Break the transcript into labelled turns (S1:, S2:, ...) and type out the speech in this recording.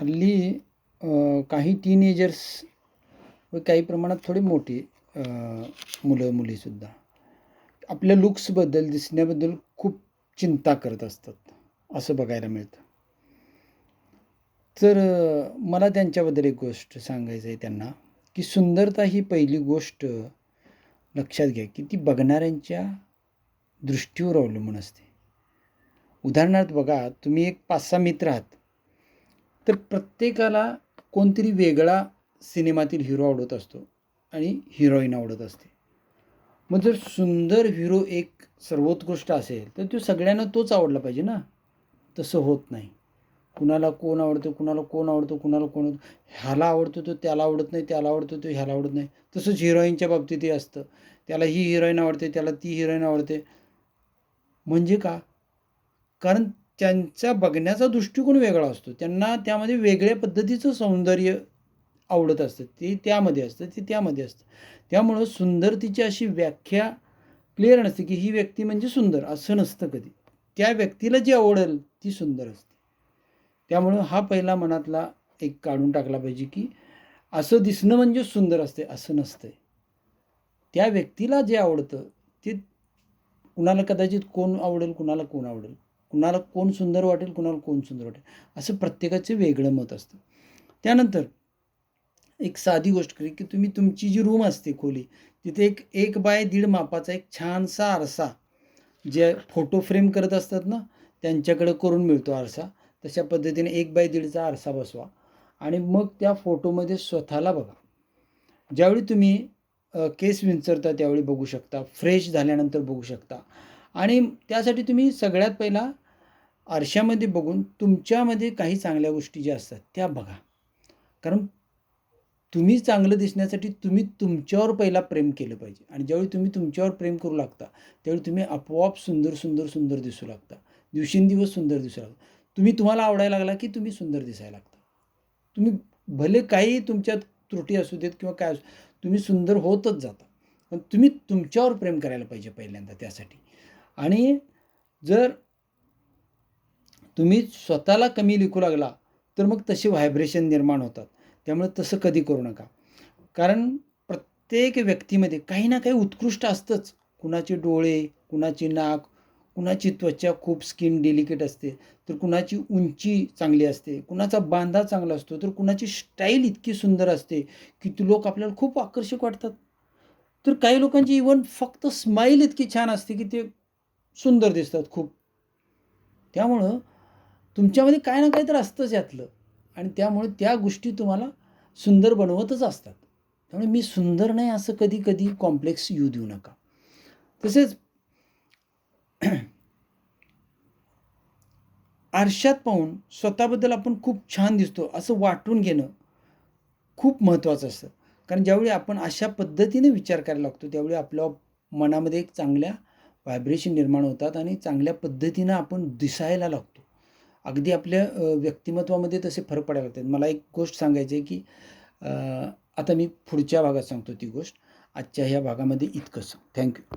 S1: हल्ली काही टीनेजर्स व काही प्रमाणात थोडे मोठे मुलं मुलीसुद्धा आपल्या लुक्सबद्दल दिसण्याबद्दल खूप चिंता करत असतात असं बघायला मिळतं. तर मला त्यांच्याबद्दल एक गोष्ट सांगायचं आहे त्यांना की सुंदरता ही पहिली गोष्ट लक्षात घ्या की ती बघणाऱ्यांच्या दृष्टीवर अवलंबून असते. उदाहरणार्थ बघा तुम्ही एक पाच सहा मित्र आहात. तर प्रत्येकाला कोणतरी वेगळा सिनेमातील हिरो आवडत असतो आणि हिरोईन आवडत असते. मग जर सुंदर हिरो एक सर्वोत्कृष्ट असेल तर तो सगळ्यांना तोच आवडला पाहिजे ना? तसं होत नाही. कुणाला कोण आवडतं कुणाला कोण आवडतो कुणाला कोण ह्याला आवडतो तो त्याला आवडत नाही त्याला आवडतो तो ह्याला आवडत नाही. तसंच हिरोईनच्या बाबतीतही असतं. त्याला ही हिरोईन आवडते त्याला ती हिरोईन आवडते. म्हणजे का? कारण त्यांचा बघण्याचा दृष्टिकोन वेगळा असतो. त्यांना त्यामध्ये वेगळ्या पद्धतीचं सौंदर्य आवडत असतं. ते त्यामध्ये असतं ते त्यामध्ये असतं. त्यामुळं सुंदरतेची अशी व्याख्या क्लिअर नसते की ही व्यक्ती म्हणजे सुंदर असं नसतं कधी. त्या व्यक्तीला जी आवडेल ती सुंदर असते. त्यामुळं हा पहिला मनातला एक काढून टाकला पाहिजे की असं दिसणं म्हणजे सुंदर असते असं नसतंय. त्या व्यक्तीला जे आवडतं ते कुणाला कदाचित कोण आवडेल कुणाला कोण आवडेल. कुणाला कोण सुंदर वाटेल कुणाला कोण सुंदर वाटेल. असं प्रत्येकाचं वेगळं मत असतं. त्यानंतर एक साधी गोष्ट करी की तुम्ही तुमची जी रूम असते खोली तिथे एक एक बाय दीड मापाचा एक छानसा आरसा जे फोटो फ्रेम करत असतात ना त्यांच्याकडे करून मिळतो आरसा. तशा पद्धतीने एक बाय दीडचा आरसा बसवा आणि मग त्या फोटोमध्ये स्वतःला बघा. ज्यावेळी तुम्ही केस विंचरता त्यावेळी बघू शकता फ्रेश झाल्यानंतर बघू शकता. आणि त्यासाठी तुम्ही सगळ्यात पहिला आरशामध्ये बघून तुमच्यामध्ये काही चांगल्या गोष्टी ज्या असतात त्या बघा. कारण तुम्ही चांगलं दिसण्यासाठी तुम्ही तुमच्यावर पहिला प्रेम केलं पाहिजे. आणि ज्यावेळी तुम्ही तुमच्यावर प्रेम करू लागता त्यावेळी तुम्ही आपोआप सुंदर सुंदर सुंदर दिसू लागता. दिवसेंदिवस सुंदर दिसू लागता. तुम्ही तुम्हाला आवडायला लागला की तुम्ही सुंदर दिसायला लागता. तुम्ही भले काही तुमच्यात त्रुटी असू देत किंवा काय असू तुम्ही सुंदर होतच जाता. पण तुम्ही तुमच्यावर प्रेम करायला पाहिजे पहिल्यांदा त्यासाठी. आणि जर तुम्ही स्वतःला कमी लिखू लागला तर मग तसे व्हायब्रेशन निर्माण होतात. त्यामुळे तसं कधी करू नका. कारण प्रत्येक व्यक्तीमध्ये काही ना काही उत्कृष्ट असतंच. कुणाचे डोळे कुणाची नाक कुणाची त्वचा खूप स्किन डेलिकेट असते तर कुणाची उंची चांगली असते कुणाचा बांधा चांगला असतो तर कुणाची स्टाईल इतकी सुंदर असते की ती लोक आपल्याला खूप आकर्षक वाटतात. तर काही लोकांची इवन फक्त स्माईल इतकी छान असते की ते सुंदर दिसतात खूप. त्यामुळं तुमच्यामध्ये काय ना काही तर असतंच यातलं. आणि त्यामुळे त्या गोष्टी तुम्हाला सुंदर बनवतच असतात. त्यामुळे मी सुंदर नाही असं कधी कधी कॉम्प्लेक्स येऊ देऊ नका. तसेच आरशात पाहून स्वतःबद्दल आपण खूप छान दिसतो. असं वाटून घेणं खूप महत्त्वाचं असतं. कारण ज्यावेळी आपण अशा पद्धतीने विचार करायला लागतो त्यावेळी आपल्या मनामध्ये एक चांगल्या व्हायब्रेशन निर्माण होतात आणि चांगल्या पद्धतीनं आपण दिसायला लागतो. अगदी आपल्या व्यक्तिमत्वामध्ये तसे फरक पडायला लागतात. मला एक गोष्ट सांगायची आहे की आता मी पुढच्या भागात सांगतो ती गोष्ट. आजच्या ह्या भागामध्ये इतकंच. थँक्यू.